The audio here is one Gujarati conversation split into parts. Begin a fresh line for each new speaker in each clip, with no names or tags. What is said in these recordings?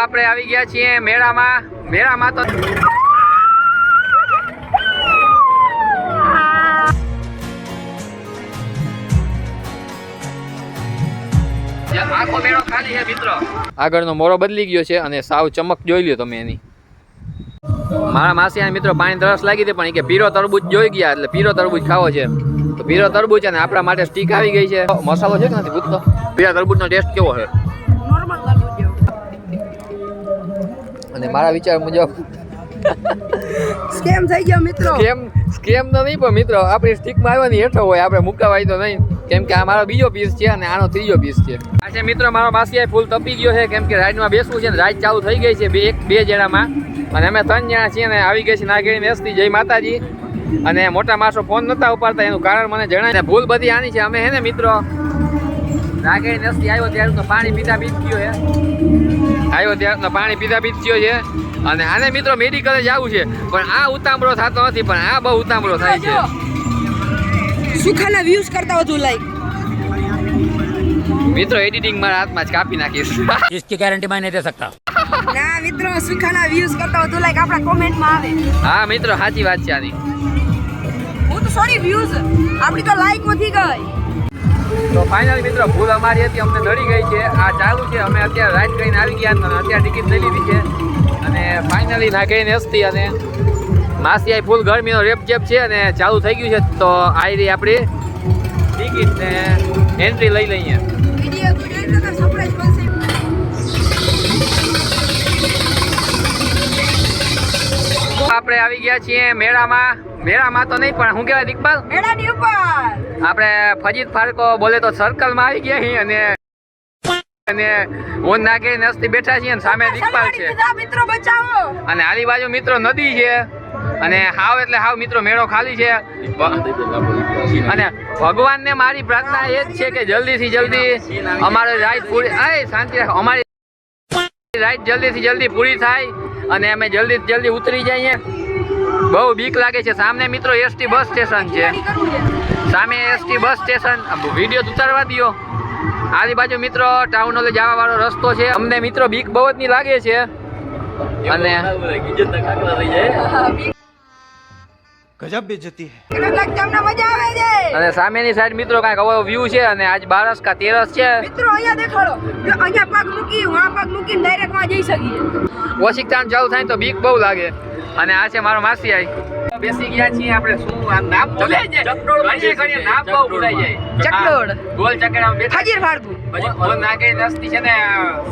આપણે આવી ગયા છીએ મેળામાં. મેળામાં તો આગળનો મોરો બદલી ગયો છે અને સાવ ચમક જોઈ લ્યો તમે એની. મારા માસી મિત્રો પાણી તરસ લાગી હતી, પણ કે પીરો તરબૂચ જોઈ ગયા એટલે પીરો તરબૂચ ખાવો છે તો પીરો તરબૂચ અને આપણા માટે સ્ટીક આવી ગઈ છે. મસાલો છે કે નથી પૂછતો પીરા તરબૂચનો ટેસ્ટ કેવો છે? અને મારા વિચાર મુજબ
સ્કેમ થઈ ગયો મિત્રો.
સ્કેમ સ્કેમ તો નહીં પણ મિત્રો આપણી સ્ટીકમાં આવવાની હેઠો હોય આપણે મુકાવાય તો નહીં. કેમ કે આ મારો બીજો પીસ છે અને આનો ત્રીજો પીસ છે. આ છે મિત્રો મારો માસીયાઈ ફૂલ તપી ગયો છે કેમ કે રાઈડમાં બેસવું છે ને રાઈડ ચાલુ થઈ ગઈ છે બે એક બે જણામાં અને અમે ત્રણ જણા છીએ ને આવી ગઈ છે નાગેડી બેસતી જય માતાજી. અને મોટા માણસો ફોન નતા ઉપાડતા એનું કારણ મને જણાય. ભૂલ બધી આની છે. અમે હે ને મિત્રો નાગેડી નેસતી આવ્યો ત્યારે તો પાણી પીતા પીત ગયો છે આવ્યો ત્યારે તો પાણી પીતા પીત થયો છે અને આને મિત્રો મેડિકલે જવું છે પણ આ ઉતામળો થતો નથી પણ આ બહુ ઉતામળો થાય છે
સુખાના વ્યૂઝ કરતા વધુ લાઈક
મિત્રો એડિટિંગ મારા હાથમાં જ કાપી નાખીશ
इसकी गारंटी मैं नहीं दे सकता
ના મિત્રો સુખાના વ્યૂઝ કરતા વધુ લાઈક આપણા કોમેન્ટમાં આવે
હા મિત્રો સાચી વાત છે આની
હું તો સોરી વ્યૂઝ આપણી તો લાઈક વધી ગઈ
તો ફાઇનલ મિત્રો ભૂલ અમારી હતી અમને નડી ગઈ છે. આ ચાલુ છે અમે અત્યારે રાઈડ કરીને આવી ગયા અને અત્યારે ટિકિટ લઈ લીધી છે. અને ફાઇનલી નાખીને હસતી અને માસી આઈ ફૂલ ગરમીનો રેપ ચેપ છે અને ચાલુ થઈ ગયું છે તો આ રહી આપણી ટિકિટ ને એન્ટ્રી લઈ લઈએ. આપણે આવી ગયા છીએ મેળામાં. મેળામાં તો નહીં પણ શું કહેવાય દીકપાલ
મેળાની ઉપર.
આપણે ફજીત ફારકો બોલે તો સર્કલમાં આવી ગયા છીએ અને અને ઓન નાગે નસ્તી બેઠા છીએ અને સામે દીકપાલ છે.
મિત્રો બચાવો.
અને આલી બાજુ મિત્રો નદી છે અને હાવ એટલે હાવ મિત્રો મેળો ખાલી છે. અને ભગવાનને મારી પ્રાર્થના એ જ છે કે જલ્દીથી જલ્દી અમારે રાઈડ પૂરી અય શાંતિ રાખો અમારી રાઈડ જલ્દીથી જલ્દી પૂરી થાય અને અમે જલ્દી જલ્દી ઉતરી જઈએ. બહુ બીક લાગે છે. સામે મિત્રો એસટી બસ સ્ટેશન છે. સામે એસટી બસ સ્ટેશન. વીડિયો ઉતારવા દો આજુબાજુ મિત્રો ટાઉન હોલે જવા વાળો રસ્તો છે. અમને મિત્રો બીક બહુ જ ની લાગે છે. અને ગજબ સામેની સાઈડ મિત્રો કાંઈક હવે વ્યૂ છે અને આજ બારસ કા તેરસ છે.
મિત્રો
ચાલુ થાય તો બીક બહુ લાગે. અને આ છે મારો માસી આઈ. બેસી ગયા છીએ આપણે શું આ નામ ભૂલાઈ જાય ઘડીએ ઘડીએ નામ બહુ ભૂલાઈ જાય.
ચકડોળ.
ગોલ ચકડામાં બેઠા
હાજર ફાળગુ
ગોલ નાગે નસ્તી છે ને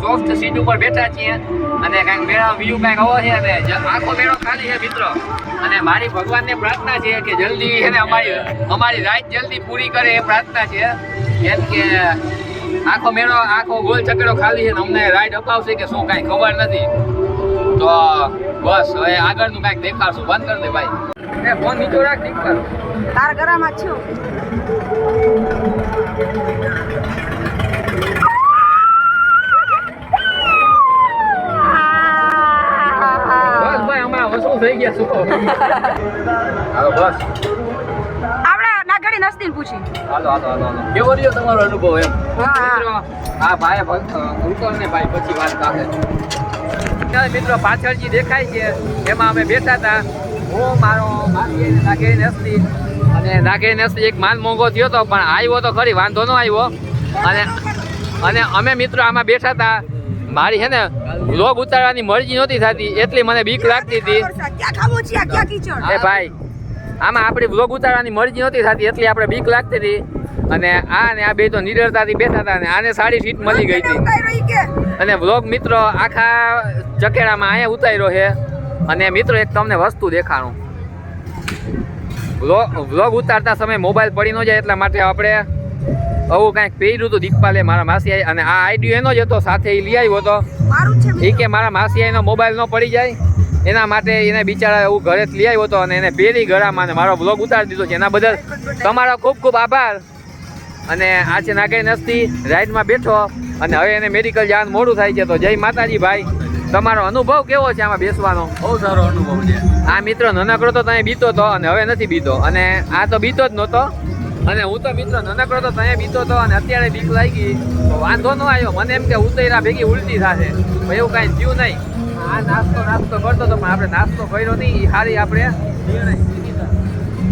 સોફ્ટ સીટ ઉપર બેઠા છીએ. અને કાંઈક મેળા વ્યૂ કાંઈક આવો છે અને આખો મેળો ખાલી છે મિત્રો. અને મારી ભગવાનને પ્રાર્થના છે કે જલ્દી છે ને અમારી અમારી રાત જલ્દી પૂરી કરે એ પ્રાર્થના છે. કેમ કે આખો મેળો આખો ગોલ ચકડો ખાલી છે અમને રાઈડ અપાવશે કે શું કાંઈ ખબર નથી. તો બસ હવે આગળનું કાંઈક દેખાડશું. બંધ કરી દે ભાઈ. એ ફોન નીચો રાખ ઠીક કર.
તારા ઘરમાં છું.
બસ ભાઈ હમણાં વસૂલ થઈ ગયા શું હાલો બસ.
નાગડી નસ્તી પૂછી.
હાલો હાલો હાલો હાલો. કેવો રહ્યો તમારો અનુભવ એમ?
હા, હા.
ભાઈ અંકલ ને ભાઈ પછી વાત કાઢે મિત્રો પાછળ જે દેખાય છે. એમાં અમે બેઠા હતા. હું મારો નાગેન અને નાગેરી અને નાગેન હસ્તી એક માન મોંઘો થયો હતો પણ આવ્યો તો ખરી વાંધો ન આવ્યો. અને અને અમે મિત્રો આમાં બેઠા હતા. મારી છે ને લોગ ઉતારવાની મરજી નહોતી થતી એટલી મને બીક લાગતી હતી. એ ભાઈ આમાં આપણી વ્લોગ ઉતારવાની મરજી નહોતી થતી એટલી આપણે બીક લાગતી હતી. અને આ ને આ બે તો નિડરતાથી બેઠા હતા અને આને સારી સીટ મળી ગઈ હતી. અને વ્લોગ મિત્રો આખા ચકેડામાં અહીંયા ઉતાર્યો છે. અને મિત્રો એક તમને વસ્તુ દેખાણું. વ્લોગ વ્લોગ ઉતારતા સમયે મોબાઈલ પડી ન જાય એટલા માટે આપણે આવું કાંઈક પહેર્યું હતું દીકપાલે મારા માસી અને આ આઈડિયો એનો જ હતો સાથે એ લઈ આવ્યો હતો. એ કે મારા માસી એનો મોબાઈલ ન પડી જાય એના માટે એને બિચારા એવું ઘરે લઈ આવ્યો હતો અને એને પહેરી ગળામાં અને મારો બ્લોગ ઉતારી દીધો છે. એના બદલ તમારો ખૂબ ખૂબ આભાર. અને આ છે નાગરી નસ્તી રાઈડમાં બેઠો અને હવે એને મેડિકલ જવાનું મોડું થાય છે તો જય માતાજી ભાઈ. તમારો અનુભવ કેવો છે આમાં બેસવાનો?
બહુ સારો અનુભવ છે.
આ મિત્ર નાનકડો તો ત્યાં બીતો હતો અને હવે નથી બીતો. અને આ તો બીતો જ નહોતો. અને હું તો મિત્રો નાનકડો તો ત્યાં બીતો હતો અને અત્યારે બીક લાગી. તો વાંધો ન આવ્યો. મને એમ કે ઉતૈરા ભેગી ઉલટી થશે. એવું કાંઈ થયું નહીં. આ નાસ્તો નાસ્તો કરતો હતો પણ આપણે નાસ્તો કર્યો નહીં. એ સારી આપણે.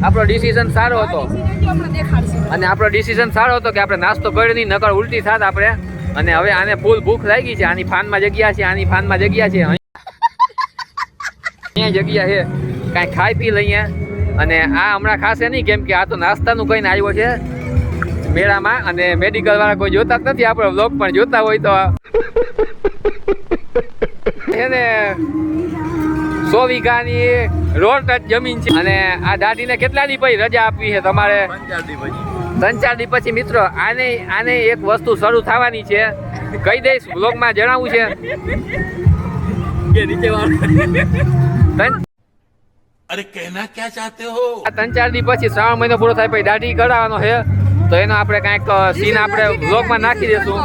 આપણો ડિસિઝન સારો હતો. અને આપણો ડિસિઝન સારો હતો કે આપણે નાસ્તો કર્યો નહીં નકર ઉલટી થાત આપણે. અને હવે આને ફૂલ ભૂખ લાગી છે આની ફાનમાં જગ્યા છે આની ફાનમાં જગ્યા છે. અહીંયા જગ્યા છે કાંઈ ખાઈ પી લઈએ. અને આ હમણાં ખાશે નહીં કેમ કે આ તો નાસ્તાનું કહીને આવ્યો છે મેળામાં. અને મેડિકલ વાળા કોઈ જોતા જ નથી આપણો બ્લોગ પણ જોતા હોય તો. એને સો વીઘાની રોડ ટચ જમીન છે. અને આ દાઢીને કેટલા પછી રજા આપવી છે તમારે? ત્રણ ચાર દી પછી મિત્રો આને આને એક વસ્તુ શરૂ થવાની છે. કહી દઈશ બ્લોગમાં જણાવું છે.
અરે કહેના ક્યાં ચાહતે
હો? ત્રણ ચાર દી પછી શ્રાવણ મહિનો પૂરો થાય પછી દાઢી કઢાવવાનો છે. તો એનો આપણે કાંઈક સીન આપણે બ્લોગમાં નાખી દેશું.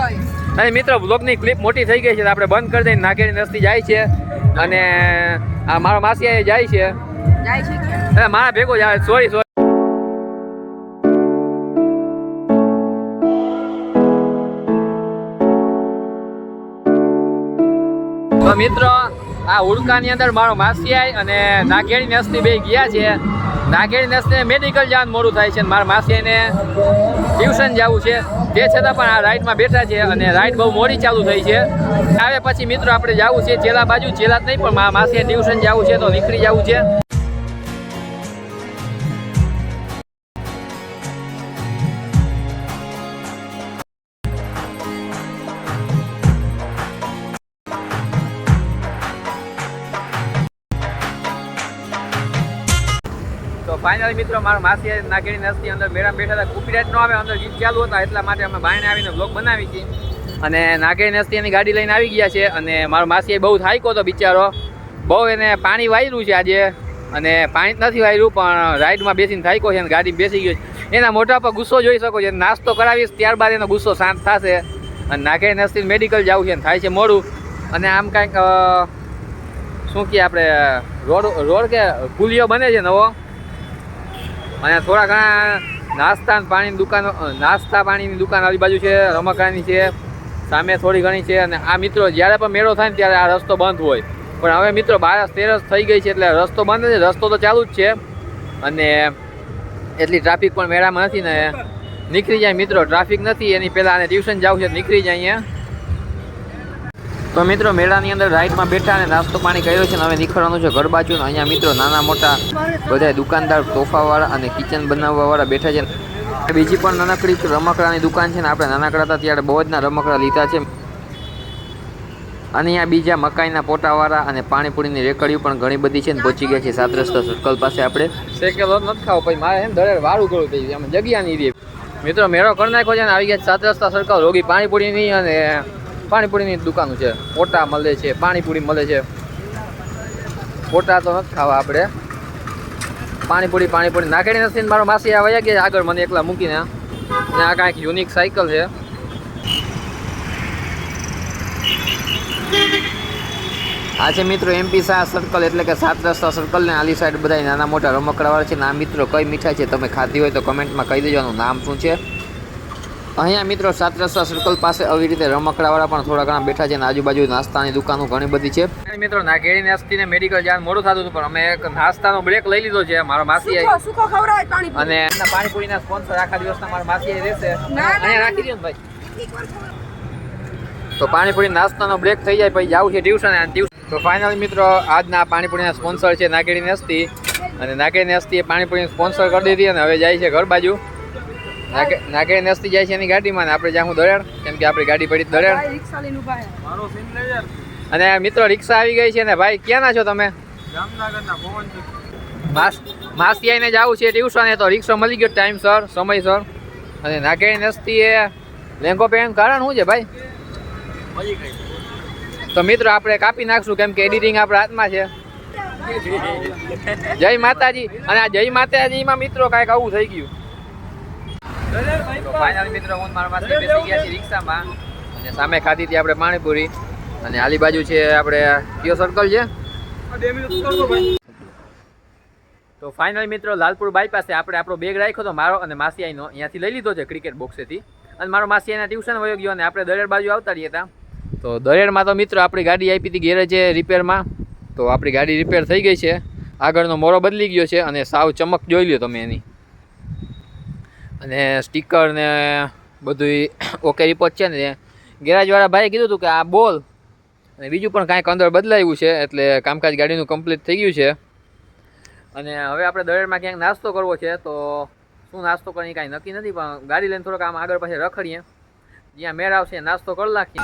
અને મિત્રો બ્લોગની ક્લિપ મોટી થઈ ગઈ છે તો આપણે બંધ કરી દઈને નાગેડી નસતી જાય છે. અને આ મારો માસી જાય છે.
જાય છે
મારા ભેગો જાય સોરી સોરી. તો મિત્રો આ ઉડકાની અંદર મારો માસિયાઈ અને નાગેણી નસ્તી બે ગયા છે. નાગેડી નસને મેડિકલ જવાનું મોડું થાય છે મારા માસિયાઈને ટ્યુશન જવું છે. તે છતાં પણ આ રાઈડમાં બેઠા છે અને રાઈડ બહુ મોડી ચાલુ થઈ છે. આવે પછી મિત્રો, આપણે જવું છે ચેલા બાજુ, ચેલા જ નહીં, પણ મારા માસીએ ટ્યુશન જવું છે તો નીકળી જવું છે. ફાઇનલી મિત્રો, મારા માસી નાગેડી નસ્તી અંદર મેડમ બેઠા હતા. કોપીરાઇટ ન આવે, અંદર ગીત ચાલુ હતા. એટલા માટે અમે બાયણે આવીને બ્લોગ બનાવી છે. અને નાગેડી નસ્તી એની ગાડી લઈને આવી ગયા છે. અને મારો માસીએ બહુ થાક્યો હતો બિચારો. બહુ એને પાણી વાયરું છે આજે. અને પાણી નથી વાયરું, પણ રાઈડમાં બેસીને થાક્યો છે અને ગાડી બેસી ગયો છે. એના મોઢા પર ગુસ્સો જોઈ શકો છો. નાસ્તો કરાવીશ, ત્યારબાદ એનો ગુસ્સો શાંત થશે. અને નાગેડી નસ્તી મેડિકલ જવું છે અને થાય છે મોડું. અને આમ કાંઈક શું કહે આપણે, રોડ રોડ કે પુલિયો બને છે નવો? અને થોડા ઘણા નાસ્તા પાણીની દુકાનો નાસ્તા પાણીની દુકાન આવી બાજુ છે, રમકડાની છે, સામે થોડી ઘણી છે અને આ મિત્રો જ્યારે પણ મેળો થાય ને ત્યારે આ રસ્તો બંધ હોય. પણ હવે મિત્રો બારસ તેરસ થઈ ગઈ છે એટલે રસ્તો બંધ નથી, રસ્તો તો ચાલુ જ છે. અને એટલી ટ્રાફિક પણ મેળામાં નથી ને નીકળી જાય મિત્રો, ટ્રાફિક નથી, એની પહેલાં આને ટ્યુશન જવું છે નીકળી જાય અહીંયા. તો મિત્રો, મેળાની અંદર રાઈડમાં બેઠા અને નાસ્તો પાણી કર્યો છે હવે નીકળવાનું છે ઘર બાજુ અહીંયા મિત્રો નાના મોટા બધા દુકાનદાર, તોફાવાળા અને કિચન બનાવવાવાળા બેઠા છે. બીજી પણ નાનકડી રમકડાની દુકાન છે ને આપણે નાનકડા હતા ત્યારે બહુ જ ના રમકડા લીધા છે. અને અહીંયા બીજા મકાઈના પોટાવાળા અને પાણીપુરીની રેકડીઓ પણ ઘણી બધી છે ને પહોંચી ગયા છે. સાત રસ્તા સર્કલ પાસે આપણે. શેકેલો નથી ખાવો, પછી મારે એમ દરે વાળું કરવું થઈ જાય જગ્યા નહીં દે મિત્રો, મેળો કરી નાખ્યો છે ને, આવી ગયા સાત રસ્તા સર્કલ. રોગી પાણીપુરીની અને પાણીપુરીની દુકાનો છે. ઓટા મળે છે, પાણીપુરી મળે છે. ઓટા તો નથી ખાવા આપણે. પાણીપુરી પાણીપુરી નાખેડી નથી મારો માસી આ વયા ગયા આગળ મને એકલા મૂકીને. અને આ કાંઈક યુનિક સાયકલ છે. આ છે મિત્રો એમપી શાહ સર્કલ એટલે કે સાત રસ્તા સર્કલ ને આલી સાઈડ બધા નાના મોટા રમકડાવાળા છે ને આ મિત્રો કઈ મીઠાઈ છે તમે ખાધી હોય તો કમેન્ટમાં કહી દેજો નામ શું છે? અહીંયા મિત્રો સાત રસ્તા સર્કલ પાસે આવી રીતે રમકડાવાળા પણ થોડા ઘણા બેઠા છે અને આજુબાજુ નાસ્તાની દુકાનો ઘણી બધી છે. મિત્રો નાગેડી નાસ્તીને મેડિકલ જવાનું મોડું થતું હતું પણ અમે એક નાસ્તાનો બ્રેક લઈ લીધો છે. મારો માસી અને પાણીપુરીના સ્પોન્સર આખા દિવસના મારા માસી રહેશે. અહીંયા રાખી દો ભાઈ. તો પાણીપુરી નાસ્તાનો બ્રેક થઈ જાય પછી જવું છે ટ્યુશન અને ટ્યુશન તો ફાઇનલી મિત્રો આજના પાણીપુરીના સ્પોન્સર છે નાગેડી નાસ્તી. અને નાગેડી નાસ્તીએ પાણીપુરીને સ્પોન્સર કરી દીધી અને હવે જાય છે ઘર બાજુ. નાગે- નાગેડી નસ્તી જાય છે એની ગાડીમાં આપણે જ્યાં હું દરેડ કેમ કે આપણી ગાડી પડી દરેડ
રિક્ષા લઈને ઊભા છે.
અને મિત્રો રિક્ષા આવી ગઈ છે ને ભાઈ ક્યાંના છો તમે? માસ માસી આવીને જવું છે ટ્યુશન તો રિક્ષા મળી ગયો ટાઈમ સર સમયસર અને નાગેડી નસ્તી એ લેંગો પહેરવાનું કારણ શું છે ભાઈ? તો મિત્રો આપણે કાપી નાખશું કેમ કે એડિટિંગ આપણા હાથમાં છે. જય માતાજી. અને આ જય માતાજીમાં મિત્રો કાંઈક આવું થઈ ગયું. તો ફાઇનલ મિત્રો હું મારા પાસે બેસી ગયા છીએ રિક્ષામાં. અને સામે ખાધી હતી આપણે પાણીપુરી. અને આલી બાજુ છે આપણે કયો સર્કલ છે? તો ફાઇનલ મિત્રો લાલપુર બાયપાસે આપણે આપણો બેગ રાખ્યો હતો મારો અને માસિયાઈનો. અહીંયાથી લઈ લીધો છે ક્રિકેટ બોક્સેથી અને મારો માસિયાઈના ટ્યુશન વયો ગયો અને આપણે દરેડ બાજુ આવતા રહીએ હતા. તો દરેડમાં તો મિત્રો આપણી ગાડી આપી હતી ગેરેજે રિપેરમાં તો આપણી ગાડી રિપેર થઈ ગઈ છે. આગળનો મોરો બદલી ગયો છે અને સાવ ચમક જોઈ લ્યો તમે એની. અને સ્ટીકર ને બધું ઓકે રિપોર્ટ છે ને ગેરાજવાળા ભાઈએ કીધું હતું કે આ બોલ. અને બીજું પણ કાંઈક અંદર બદલાયું છે, એટલે કામકાજ ગાડીનું કમ્પ્લીટ થઈ ગયું છે. અને હવે આપણે દરેડમાં ક્યાંક નાસ્તો કરવો છે, તો શું નાસ્તો કરીએ કાંઈ નક્કી નથી, પણ ગાડી લઈને થોડોક આમ આગળ પાછળ રખડીએ. જ્યાં મેળ આવશે નાસ્તો કરી નાખીએ.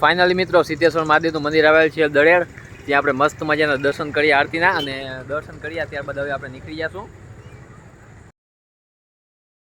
ફાઇનલી મિત્રો સિદ્ધેશ્વર મહાદેવનું મંદિર આવેલ છે દળેડ ત્યાં આપણે મસ્ત મજાના દર્શન કરીએ આરતીના અને દર્શન કર્યા ત્યારબાદ હવે આપણે નીકળી જશું.